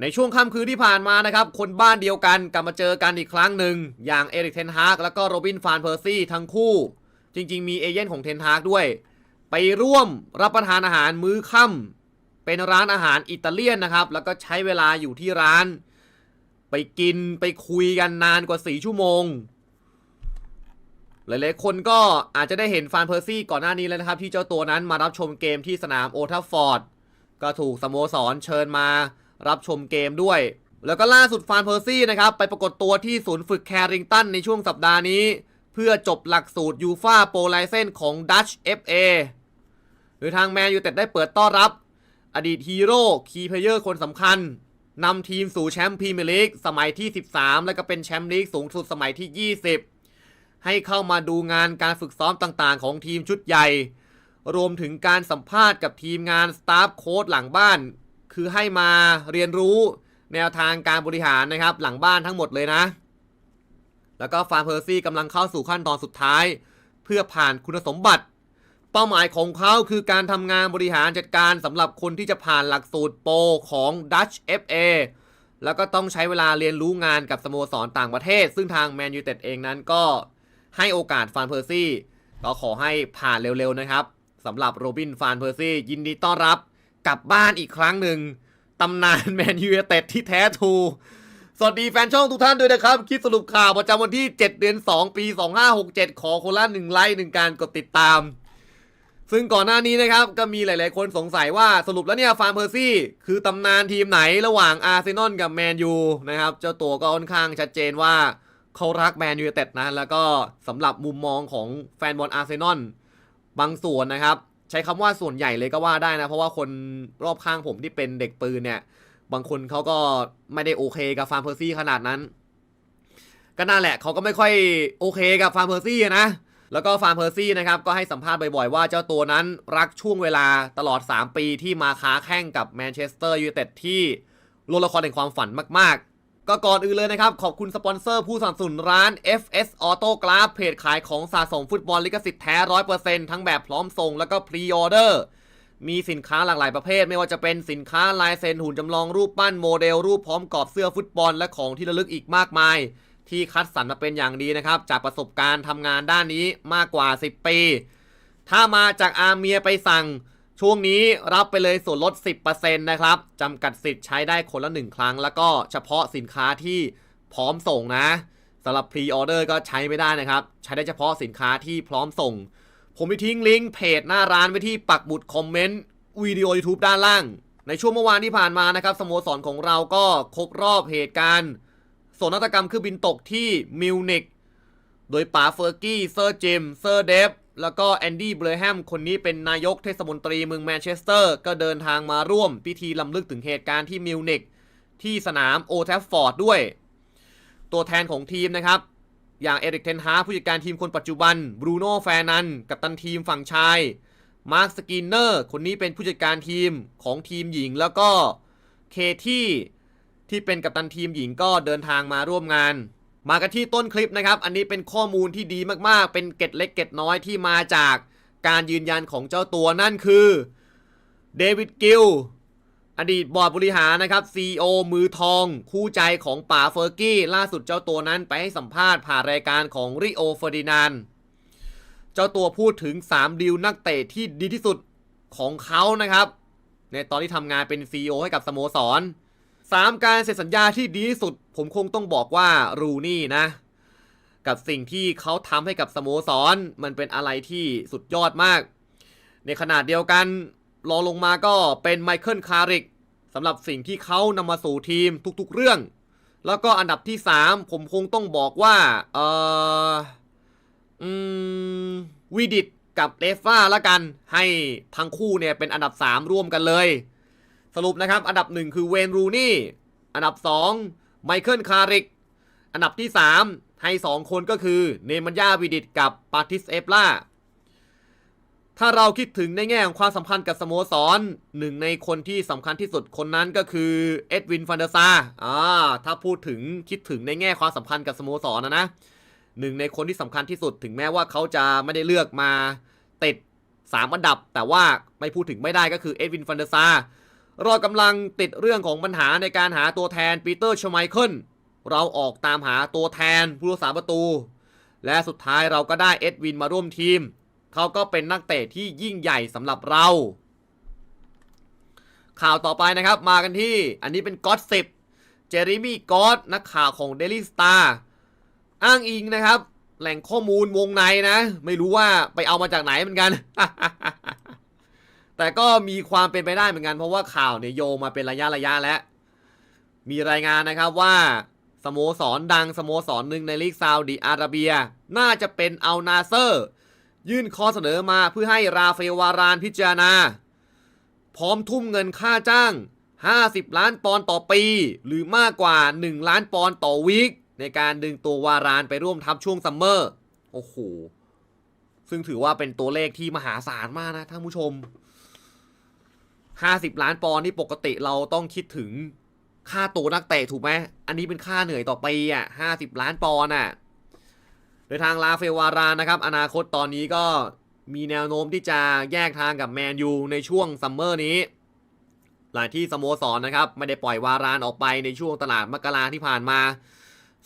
ในช่วงค่ำคืนที่ผ่านมานะครับ คนบ้านเดียวกันกลับมาเจอกันอีกครั้งหนึ่ง อย่างเอริกเทนฮากแล้วก็โรบินฟานเพอร์ซี่ทั้งคู่ จริง ๆ มีเอเย่นของเทนฮากด้วย ไปร่วมรับประทานอาหารมื้อค่ำเป็นร้านอาหารอิตาเลียนนะครับ แล้วก็ใช้เวลาอยู่ที่ร้าน ไปกินไปคุยกันนานกว่า 4 ชั่วโมง หลายๆ คนก็อาจจะได้เห็นฟานเพอร์ซี่ก่อนหน้านี้แล้วนะครับ ที่เจ้าตัวนั้นมารับชมเกมที่สนามโอทัฟฟอร์ดก็ถูกสโมสรเชิญมา รับชมเกมด้วย แล้วก็ล่าสุดฟานเพอร์ซี่นะครับ ไปปรากฏตัวที่ศูนย์ฝึกแคริงตันในช่วงสัปดาห์นี้ เพื่อจบหลักสูตรยูฟาโปรไลเซนของดัช FA โดยทางแมนยูเต็ดได้เปิดต้อนรับ อดีตฮีโร่คีย์เพลเยอร์คนสำคัญนำทีมสู่แชมป์พรีเมียร์ลีกสมัยที่ 13 และก็เป็นแชมป์ลีกสูงสุดสมัยที่ 20 ให้เข้ามาดูงานการฝึกซ้อมต่างๆ ของทีมชุดใหญ่ รวมถึงการสัมภาษณ์กับทีมงานสตาฟโค้ดหลังบ้าน คือให้มาเรียนรู้แนวทางการบริหารนะครับ หลังบ้านทั้งหมดเลยนะ แล้วก็ฟานเพอร์ซี่กำลังเข้าสู่ขั้นตอนสุดท้าย เพื่อผ่านคุณสมบัติ เป้าหมายของเขาคือการทำงานบริหารจัดการสำหรับคนที่จะผ่านหลักสูตรโปรของ Dutch FA แล้วก็ต้องใช้เวลาเรียนรู้งานกับสโมสรต่างประเทศ ซึ่งทางแมนยูเต็ดเองนั้นก็ให้โอกาสฟานเพอร์ซี่ก็ขอให้ผ่านเร็วๆนะครับสำหรับโรบินฟานเพอร์ซี่ยินดีต้อนรับ กลับบ้านอีกครั้งหนึ่งตำนานแมนยูเต็ดที่แท้ทรูสวัสดีแฟนช่องทุกท่านด้วยนะครับ คลิปสรุปข่าวประจำวันที่ 7 เดือน 2 ปี 2567 ขอคนละหนึ่งไลค์หนึ่งการกดติดตาม ซึ่งก่อนหน้านี้นะครับ ก็มีหลายๆคนสงสัยว่าสรุปแล้วเนี่ยฟาร์มเพอร์ซี่ คือตำนานทีมไหนระหว่างอาร์เซนอลกับแมนยูนะครับ เจ้าตัวก็ค่อนข้างชัดเจนว่าเขารักแมนยูเต็ดนะ แล้วก็สำหรับมุมมองของแฟนบอลอาร์เซนอลบางส่วนนะครับ ใช้คำว่าส่วนใหญ่เลยก็ว่าได้นะ เพราะว่าคนรอบข้างผมที่เป็นเด็กปืนเนี่ย บางคนเขาก็ไม่ได้โอเคกับฟาร์มเพอร์ซี่ขนาดนั้น ก็น่าแหละเขาก็ไม่ค่อยโอเคกับฟาร์มเพอร์ซี่นะแล้วก็ฟาร์มเพอร์ซี่นะครับ ก็ให้สัมภาษณ์บ่อยๆ ว่าเจ้าตัวนั้นรักช่วงเวลาตลอด 3 ปีที่มาค้าแข่งกับแมนเชสเตอร์ยูไนเต็ดที่โลกละครแห่งความฝันมากๆ ก็ก่อนอื่นเลยนะครับ ขอบคุณสปอนเซอร์ผู้สนับสนุนร้าน FS Auto g l a s เพจขายของสะสมฟุตบอลลิขสิทธิ์แท้100%ทั้งแบบพร้อมส่งแล้วก็พรีออเดอร์มีสินค้าหลากหลายประเภท ไม่ว่าจะเป็นสินค้าลายเซ็นหุ่นจำลองรูปปั้นโมเดล รูปพร้อมกรอบเสื้อฟุตบอลและของที่ระลึกอีกมากมาย ที่คัดสรรมาเป็นอย่างดีนะครับ จากประสบการณ์ทำงานด้านนี้มากกว่า 10 ปี ถ้ามาจากอาเมียไปสั่ง ช่วงนี้รับไปเลยส่วนลด 10%นะครับจำกัดสิทธิ์ใช้ได้คนละ 1 ครั้ง แล้วก็เฉพาะสินค้าที่พร้อมส่งนะสำหรับพรีออเดอร์ก็ใช้ไม่ได้นะครับ ใช้ได้เฉพาะสินค้าที่พร้อมส่ง ผมไปทิ้งลิงก์เพจหน้าร้านไว้ที่ปักบุดคอมเมนต์วิดีโอ YouTube ด้านล่าง ในช่วงเมื่อวานที่ผ่านมานะครับสโมสรของเราก็ครบรอบเหตุการณ์โศกนาฏกรรมเครื่องบินตกที่มิวนิกโดยป๋าเฟอร์กี้เซอร์จิมเซอร์เดฟ แล้วก็แอนดี้เบรแฮมคนนี้เป็นนายกเทศมนตรีเมืองแมนเชสเตอร์ ก็เดินทางมาร่วมพิธีลำลึกถึงเหตุการณ์ที่มิวนิกที่สนามโอแทฟฟอร์ดด้วย ตัวแทนของทีมนะครับ อย่างเอริกเทนฮาผู้จัดการทีมคนปัจจุบันบรูโน่แฟรนันกัปตันทีมฝั่งชายมาร์คสกินเนอร์คนนี้เป็นผู้จัดการทีมของทีมหญิง แล้วก็เคที่ที่เป็นกัปตันทีมหญิงก็เดินทางมาร่วมงาน มากันที่ต้นคลิปนะครับ อันนี้เป็นข้อมูลที่ดีมากๆ เป็นเกร็ดเล็กเกร็ดน้อยที่มาจากการยืนยันของเจ้าตัวนั่นคือเดวิดกิลอดีตบอร์ดบริหารนะครับ CEO มือทอง คู่ใจของป๋าเฟอร์กี้ ล่าสุดเจ้าตัวนั้นไปให้สัมภาษณ์ผ่านรายการของริโอเฟอร์ดินานเจ้าตัวพูดถึง 3ดีลนักเตะที่ดีที่สุดของเขานะครับ ในตอนที่ทำงานเป็น CEO ให้กับสโมสร 3 การเซ็นสัญญาที่ดีที่สุด ผมคงต้องบอกว่ารูนี่นะ กับสิ่งที่เขาทำให้กับสโมสร มันเป็นอะไรที่สุดยอดมาก ในขนาดเดียวกันรองลงมาก็เป็นไมเคิลคาริกสำหรับสิ่งที่เขานำมาสู่ทีมทุกๆเรื่อง แล้วก็อันดับที่ 3 ผมคงต้องบอกว่าเอออืมวิดิตกับเลฟ้าละกัน ให้ทั้งคู่เนี่ยเป็นอันดับ 3 ร่วมกันเลย สรุปนะครับ อันดับ 1 คือเวนรูนี่ อันดับ 2 ไมเคิลคาริก อันดับที่ 3 ให้ 2 คนก็คือเนมันยาวิดิตกับปาติสเอฟลาถ้าเราคิดถึงในแง่ของความสัมพันธ์กับสโมสรหนึ่งในคนที่สำคัญที่สุดคนนั้นก็คือเอ็ดวินฟันเดอร์ซาอ่าถ้าพูดถึงคิดถึงในแง่ความสัมพันธ์กับสโมสรนะนะหนึ่งในคนที่สำคัญที่สุดถึงแม้ว่าเขาจะไม่ได้เลือกมาติด3อันดับ แต่ว่าไม่พูดถึงไม่ได้ก็คือเอ็ดวินฟันเดอร์ซา เรากำลังติดเรื่องของปัญหาในการหาตัวแทนปีเตอร์ชไมเคิลเราออกตามหาตัวแทนผู้รักษาประตู และสุดท้ายเราก็ได้เอ็ดวินมาร่วมทีม เขาก็เป็นนักเตะที่ยิ่งใหญ่สำหรับเรา ข่าวต่อไปนะครับมากันที่อันนี้เป็นก็อตสิบเจอร์มี่ก็อตนักข่าวของ Daily Star อ้างอิงนะครับ แหล่งข้อมูลวงในนะ ไม่รู้ว่าไปเอามาจากไหนเหมือนกัน แต่ก็มีความเป็นไปได้เหมือนกันเพราะว่าข่าวเนี่ยโยงมาเป็นระยะระยะแล้ว มีรายงานนะครับว่าสโมสรดังสโมสรหนึ่งในลีกซาอุดิอาระเบีย น่าจะเป็นอัลนาเซอร์ ยื่นข้อเสนอมาเพื่อให้ราเอลวารานพิจารณา พร้อมทุ่มเงินค่าจ้าง 50 ล้านปอนด์ต่อปี หรือมากกว่า 1 ล้านปอนด์ต่อวีคในการดึงตัววารานไปร่วมทัพช่วงซัมเมอร์ โอ้โห ซึ่งถือว่าเป็นตัวเลขที่มหาศาลมากนะท่านผู้ชม 50 ล้านปอนด์นี่ปกติเราต้องคิดถึงค่าตัวนักเตะถูกไหม อันนี้เป็นค่าเหนื่อยต่อปีอะ50ล้านปอนด์อะ โดยทางลาเฟวารานะครับ อนาคตตอนนี้ก็มีแนวโน้มที่จะแยกทางกับแมนยูในช่วงซัมเมอร์นี้ หลายที่สโมสรนะครับ ไม่ได้ปล่อยวารานออกไปในช่วงตลาดมกราที่ผ่านมา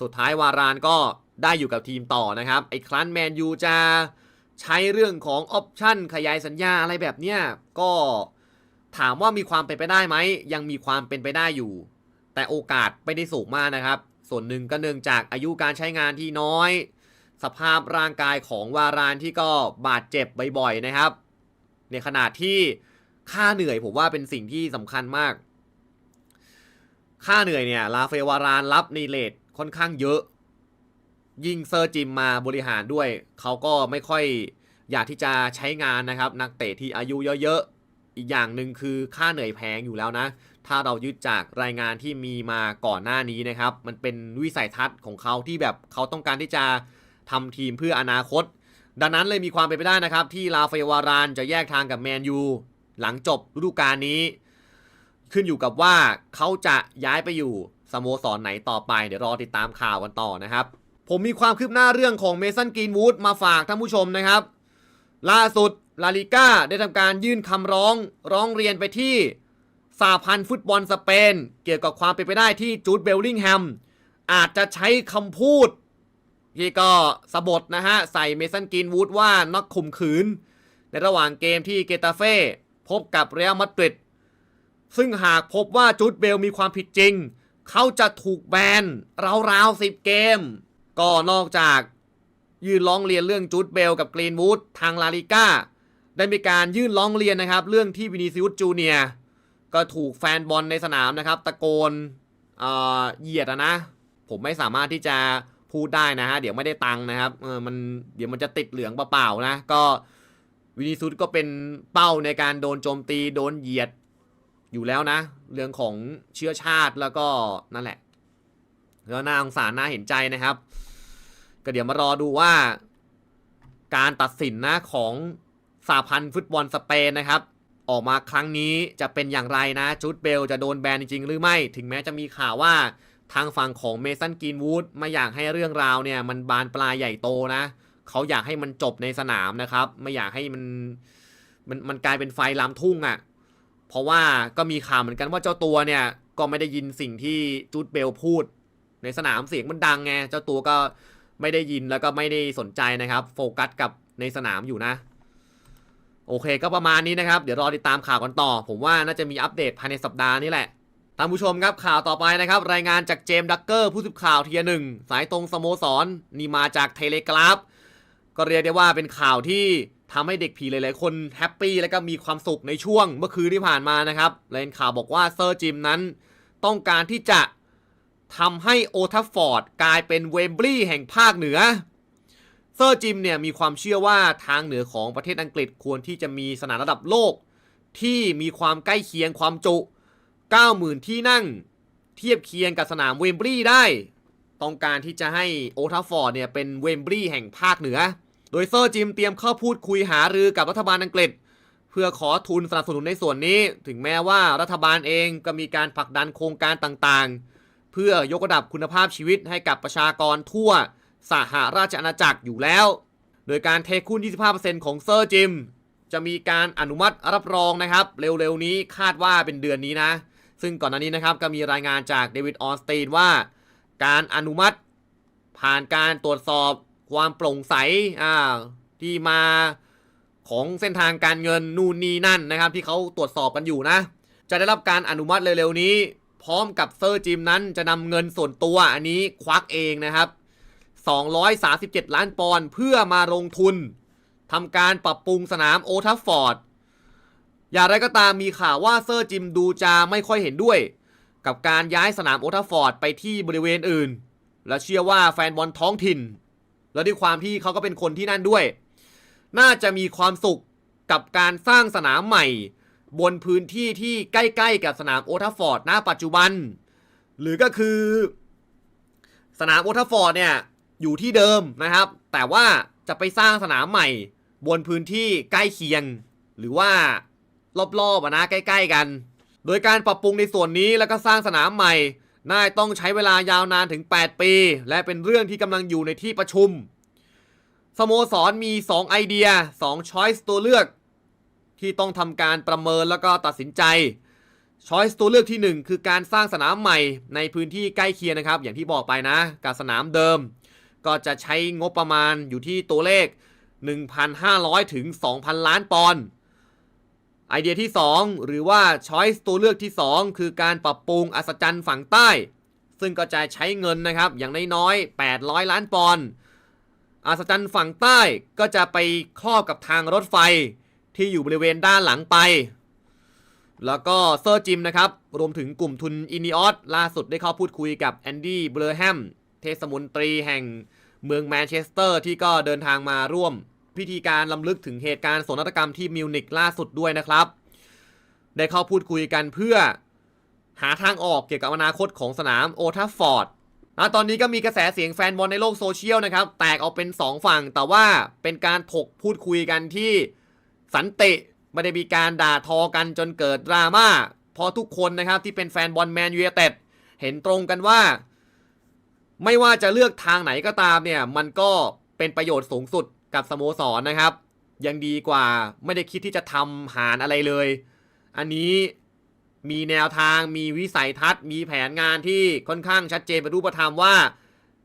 สุดท้ายวารานก็ได้อยู่กับทีมต่อนะครับ ไอ้ครั้นแมนยูจะใช้เรื่องของออปชั่นขยายสัญญาอะไรแบบเนี้ยก็ ถามว่ามีความเป็นไปได้ไหมยังมีความเป็นไปได้อยู่ แต่โอกาสไม่ได้สูงมากนะครับ ส่วนหนึ่งก็เนื่องจากอายุการใช้งานที่น้อย สภาพร่างกายของวารานที่ก็บาดเจ็บบ่อยๆนะครับ ในขณะที่ค่าเหนื่อยผมว่าเป็นสิ่งที่สำคัญมาก ค่าเหนื่อยเนี่ยลาเฟวารานรับในเลทค่อนข้างเยอะ ยิ่งเซอร์จิมมาบริหารด้วย เขาก็ไม่ค่อยอยากที่จะใช้งานนะครับ นักเตะที่อายุเยอะๆ อีกอย่างหนึ่งคือค่าเหนื่อยแพงอยู่แล้วนะ ถ้าเรายึดจากรายงานที่มีมาก่อนหน้านี้นะครับ มันเป็นวิสัยทัศน์ของเขาที่แบบเขาต้องการที่จะทำทีมเพื่ออนาคต ดังนั้นเลยมีความเป็นไปได้นะครับ ที่ลาเฟวารานจะแยกทางกับแมนยูหลังจบฤดูกาลนี้ ขึ้นอยู่กับว่าเขาจะย้ายไปอยู่สโมสรไหนต่อไป เดี๋ยวรอติดตามข่าวกันต่อนะครับ ผมมีความคืบหน้าเรื่องของเมสันกรีนวูดมาฝากท่านผู้ชมนะครับ ล่าสุด ลาลิก้าได้ทำการยื่นคำร้องร้องเรียนไปที่สาพันธ์ฟุตบอลสเปน เกี่ยวกับความเป็นไปได้ที่จูดเบลลิงแฮมอาจจะใช้คำพูด ที่ก็สะบดนะฮะ ใส่เมสันกรีนวูดว่านักข่มขืน ในระหว่างเกมที่เกตาเฟ่พบกับเรอัลมาดริดซึ่งหากพบว่าจูดเบลมีความผิดจริง เขาจะถูกแบนราวๆสิบเกม ก็นอกจากยื่นร้องเรียนเรื่องจูดเบลกับกรีนวูดทางลาลิก้า ได้มีการยื่นร้องเรียนนะครับ เรื่องที่วินิซิอุสจูเนียก็ถูกแฟนบอลในสนามนะครับ ตะโกนเออเหยียดนะ ผมไม่สามารถที่จะพูดได้นะฮะเดี๋ยวไม่ได้ตังค์นะครับเออมันเดี๋ยวมันจะติดเหลืองเปล่าๆนะ ก็วินิซุสก็เป็นเป้าในการโดนโจมตีโดนเหยียดอยู่แล้วนะ เรื่องของเชื้อชาติแล้วก็นั่นแหละแล้วน่าสงสารน่าเห็นใจนะครับ ก็เดี๋ยวมารอดูว่า การตัดสินนะของ สาพันธ์ฟุตบอลสเปนนะครับ ออกมาครั้งนี้จะเป็นอย่างไรนะจูดเบลจะโดนแบนจริง ๆ หรือไม่ ถึงแม้จะมีข่าวว่าทางฝั่งของเมสันกรีนวูดไม่อยากให้เรื่องราวเนี่ยมันบานปลายใหญ่โตนะ เขาอยากให้มันจบในสนามนะครับ ไม่อยากให้มันมันมันกลายเป็นไฟลามทุ่งอะ่ะ เพราะว่าก็มีข่าวเหมือนกันว่าเจ้าตัวเนี่ยก็ไม่ได้ยินสิ่งที่จูดเบลพูด ในสนามเสียงมันดังไงเจ้าตัวก็ไม่ได้ยินแล้วก็ไม่ได้สนใจนะครับ โฟกัสกับในสนามอยู่นะ โอเคก็ประมาณนี้นะครับ เดี๋ยวรอติดตามข่าวกันต่อ ผมว่าน่าจะมีอัปเดตภายในสัปดาห์นี้แหละท่านผู้ชมครับข่าวต่อไปนะครับ รายงานจากเจมส์ดักเกอร์ผู้สื่อข่าวเทียหนึ่งสายตรงสโมสรนี่มาจากเทเลกราฟก็เรียกได้ว่าเป็นข่าวที่ทำให้เด็กผีหลาย ๆ คนแฮปปี้และก็มีความสุขในช่วงเมื่อคืนที่ผ่านมานะครับรายงานข่าวบอกว่าเซอร์จิมนั้น ต้องการที่จะทำให้โอทัฟฟอร์ดกลายเป็นเวมบลีย์แห่งภาคเหนือ เซอร์จิมเนี่ยมีความเชื่อว่าทางเหนือของประเทศอังกฤษควรที่จะมีสนามระดับโลก ที่มีความใกล้เคียงความจุ 90,000 ที่นั่ง เทียบเคียงกับสนามเวมบลีย์ได้ ต้องการที่จะให้โอทัฟฟอร์ดเนี่ยเป็นเวมบลีย์แห่งภาคเหนือ โดยเซอร์จิมเตรียมเข้าพูดคุยหารือกับรัฐบาลอังกฤษ เพื่อขอทุนสนับสนุนในส่วนนี้ ถึงแม้ว่ารัฐบาลเองก็มีการผลักดันโครงการต่างๆ เพื่อยกระดับคุณภาพชีวิตให้กับประชากรทั่ว สหราชอาณาจักรอยู่แล้ว โดยการเทคุณ25%ของเซอร์จิม จะมีการอนุมัติรับรองนะครับ เร็วๆนี้คาดว่าเป็นเดือนนี้นะ ซึ่งก่อนหน้านี้นะครับก็มีรายงานจากเดวิดออสตีนว่า การอนุมัติผ่านการตรวจสอบความโปร่งใสอ่าที่มาของเส้นทางการเงินนู่นนี่นั่นนะครับ ที่เขาตรวจสอบกันอยู่นะ จะได้รับการอนุมัติเร็วๆนี้ พร้อมกับเซอร์จิมนั้นจะนำเงินส่วนตัวอันนี้ควักเองนะครับ 237 ล้านปอนด์เพื่อมาลงทุนทำการปรับปรุงสนามโอทัฟฟอร์ด อย่างไรก็ตามมีข่าวว่าเซอร์จิมดูจะไม่ค่อยเห็นด้วย กับการย้ายสนามโอทัฟฟอร์ดไปที่บริเวณอื่น และเชื่อว่าแฟนบอลท้องถิ่น และด้วยความที่เขาก็เป็นคนที่นั่นด้วย น่าจะมีความสุขกับการสร้างสนามใหม่ บนพื้นที่ที่ใกล้ๆ กับสนามโอทัฟฟอร์ดณปัจจุบัน หรือก็คือ สนามโอทัฟฟอร์ดเนี่ย อยู่ที่เดิมนะครับ แต่ว่าจะไปสร้างสนามใหม่ บนพื้นที่ใกล้เคียง หรือว่ารอบๆอะนะใกล้ ๆ กัน โดยการปรับปรุงในส่วนนี้แล้วก็สร้างสนามใหม่น่าจะต้องใช้เวลายาวนานถึง 8 ปี และเป็นเรื่องที่กำลังอยู่ในที่ประชุม สโมสรมี 2 ไอเดีย 2 ช้อยส์ตัวเลือก ที่ต้องทำการประเมินแล้วก็ตัดสินใจช้อยส์ตัวเลือกที่ 1 คือการสร้างสนามใหม่ในพื้นที่ใกล้เคียงนะครับ อย่างที่บอกไปนะ กับสนามเดิม ก็จะใช้งบประมาณอยู่ที่ตัวเลข 1,500 ถึง 2,000 ล้านปอนด์ไอเดียที่ 2 หรือว่าช้อยส์ตัวเลือกที่ 2 คือการปรับปรุงอัศจรรย์ฝั่งใต้ ซึ่งก็จะใช้เงินนะครับ อย่างน้อยๆ800 ล้านปอนด์อัศจรรย์ฝั่งใต้ก็จะไปครอบกับทางรถไฟที่อยู่บริเวณด้านหลังไป แล้วก็เซอร์จิมนะครับ รวมถึงกลุ่มทุนอินิออสล่าสุดได้เข้าพูดคุยกับแอนดี้เบลแฮม เทศมนตรีแห่งเมืองแมนเชสเตอร์ที่ก็เดินทางมาร่วมพิธีการลำลึกถึงเหตุการณ์โศกนาฏกรรมที่มิวนิกล่าสุดด้วยนะครับ ได้เข้าพูดคุยกันเพื่อหาทางออกเกี่ยวกับอนาคตของสนามโอทัฟฟอร์ดนะตอนนี้ก็มีกระแสเสียงแฟนบอลในโลกโซเชียลนะครับ แตกออกเป็น 2 ฝั่ง แต่ว่าเป็นการถกพูดคุยกันที่สันติไม่ได้มีการด่าทอกันจนเกิดดราม่าเพราะทุกคนนะครับที่เป็นแฟนบอลแมนยูไนเต็ดเห็นตรงกันว่า ไม่ว่าจะเลือกทางไหนก็ตามเนี่ย มันก็เป็นประโยชน์สูงสุดกับสโมสรนะครับ ยังดีกว่าไม่ได้คิดที่จะทำหารอะไรเลย อันนี้มีแนวทางมีวิสัยทัศน์ มีแผนงานที่ค่อนข้างชัดเจนเป็นรูปธรรมว่า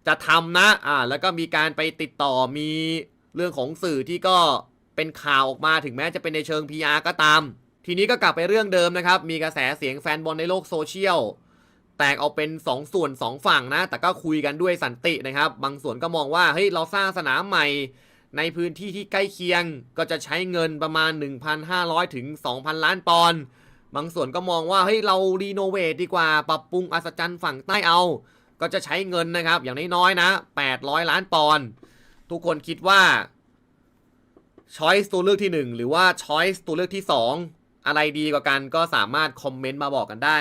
จะทำนะอ่าแล้วก็มีการไปติดต่อมีเรื่องของสื่อที่ก็เป็นข่าวออกมาถึงแม้จะเป็นในเชิง PR ก็ตาม ทีนี้ก็กลับไปเรื่องเดิมนะครับ มีกระแสเสียงแฟนบอลในโลกโซเชียล แตกออกเป็น 2 ส่วน 2 ฝั่งนะ แต่ก็คุยกันด้วยสันตินะครับ บางส่วนก็มองว่าเฮ้ยเราสร้างสนามใหม่ในพื้นที่ที่ใกล้เคียงก็จะใช้เงินประมาณ 1,500 ถึง 2,000 ล้านปอนด์บางส่วนก็มองว่าเฮ้ยเรารีโนเวทดีกว่า ปรับปรุงอัศจรรย์ฝั่งใต้เอา ก็จะใช้เงินนะครับ อย่างน้อยๆนะ 800 ล้านปอนด์ทุกคนคิดว่าช้อยส์ตัวเลือกที่ 1 หรือว่าช้อยส์ตัวเลือกที่ 2 อะไรดีกว่ากันก็สามารถคอมเมนต์มาบอกกันได้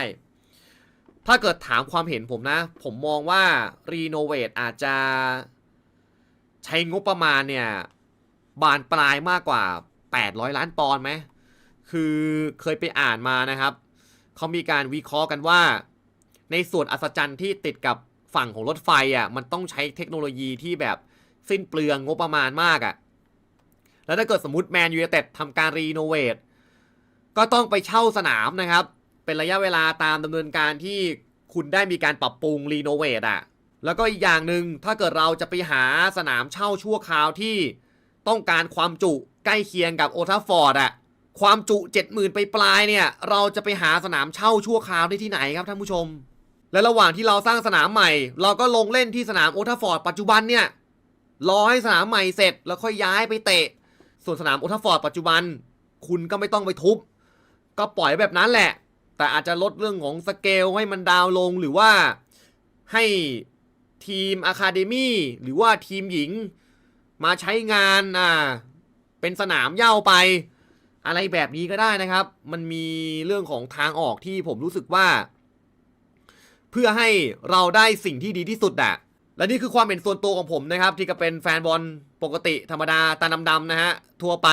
ถ้าเกิดถามความเห็นผมนะ ผมมองว่ารีโนเวทอาจจะใช้งบประมาณเนี่ย บานปลายมากกว่า 800 ล้านปอนด์ไหม คือเคยไปอ่านมานะครับ เขามีการวิเคราะห์กันว่า ในส่วนอัศจรรย์ที่ติดกับฝั่งของรถไฟอะ มันต้องใช้เทคโนโลยีที่แบบสิ้นเปลืองงบประมาณมากอะ แล้วถ้าเกิดสมมติแมนยูไนเต็ดทำการรีโนเวทก็ต้องไปเช่าสนามนะครับ เป็นระยะเวลาตามดำเนินการที่คุณได้มีการปรับปรุงรีโนเวทอะแล้วก็อีกอย่างหนึ่งถ้าเกิดเราจะไปหาสนามเช่าชั่วคราวที่ต้องการความจุใกล้เคียงกับโอทัฟฟอร์ดอะความจุ 70,000 ไปปลายเนี่ย เราจะไปหาสนามเช่าชั่วคราวได้ที่ไหนครับท่านผู้ชม และระหว่างที่เราสร้างสนามใหม่ เราก็ลงเล่นที่สนามโอทัฟฟอร์ดปัจจุบันเนี่ยรอให้สนามใหม่เสร็จแล้วค่อยย้ายไปเตะ ส่วนสนามโอทัฟฟอร์ดปัจจุบัน คุณก็ไม่ต้องไปทุบ ก็ปล่อยแบบนั้นแหละ แต่อาจจะลดเรื่องของสเกลให้มันดาวลงหรือว่าให้ทีมอะคาเดมี่หรือว่าทีมหญิงมาใช้งานอ่าเป็นสนามเย้าไป อะไรแบบนี้ก็ได้นะครับ มันมีเรื่องของทางออกที่ผมรู้สึกว่า เพื่อให้เราได้สิ่งที่ดีที่สุดอะและนี่คือความเห็นส่วนตัวของผมนะครับ ที่ก็เป็นแฟนบอลปกติธรรมดาตาดำๆนะฮะทั่วไป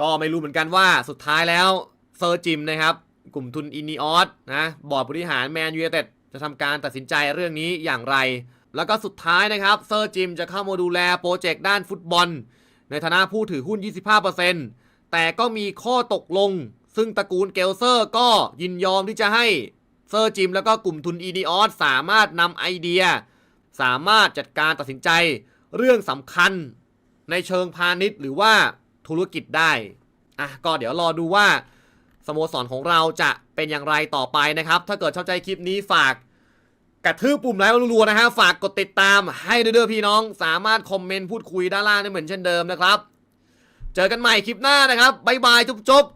ก็ไม่รู้เหมือนกันว่าสุดท้ายแล้วเซอร์จิมนะครับ กลุ่มทุนอินิออสนะบอร์ดบริหารแมนยูไนเต็ดจะทำการตัดสินใจเรื่องนี้อย่างไร แล้วก็สุดท้ายนะครับเซอร์จิมจะเข้ามาดูแลโปรเจกต์ด้านฟุตบอล ในฐานะผู้ถือหุ้น 25%แต่ก็มีข้อตกลง ซึ่งตระกูลเกลเซอร์ก็ยินยอมที่จะให้เซอร์จิมแล้วก็กลุ่มทุนอีดีออสสามารถนำไอเดีย สามารถจัดการตัดสินใจเรื่องสำคัญในเชิงพาณิชย์ หรือว่าธุรกิจได้อะก็เดี๋ยวรอดูว่า สโมสรของเราจะเป็นอย่างไรต่อไปนะครับ ถ้าเกิดชอบใจคลิปนี้ฝากกระทืบปุ่มไลค์รัวๆนะฮะฝากกดติดตามให้ด้วยเด้อพี่น้อง สามารถคอมเมนต์พูดคุยด้านล่างได้เหมือนเช่นเดิมนะครับ เจอกันใหม่คลิปหน้านะครับบ๊ายบายจุ๊บๆ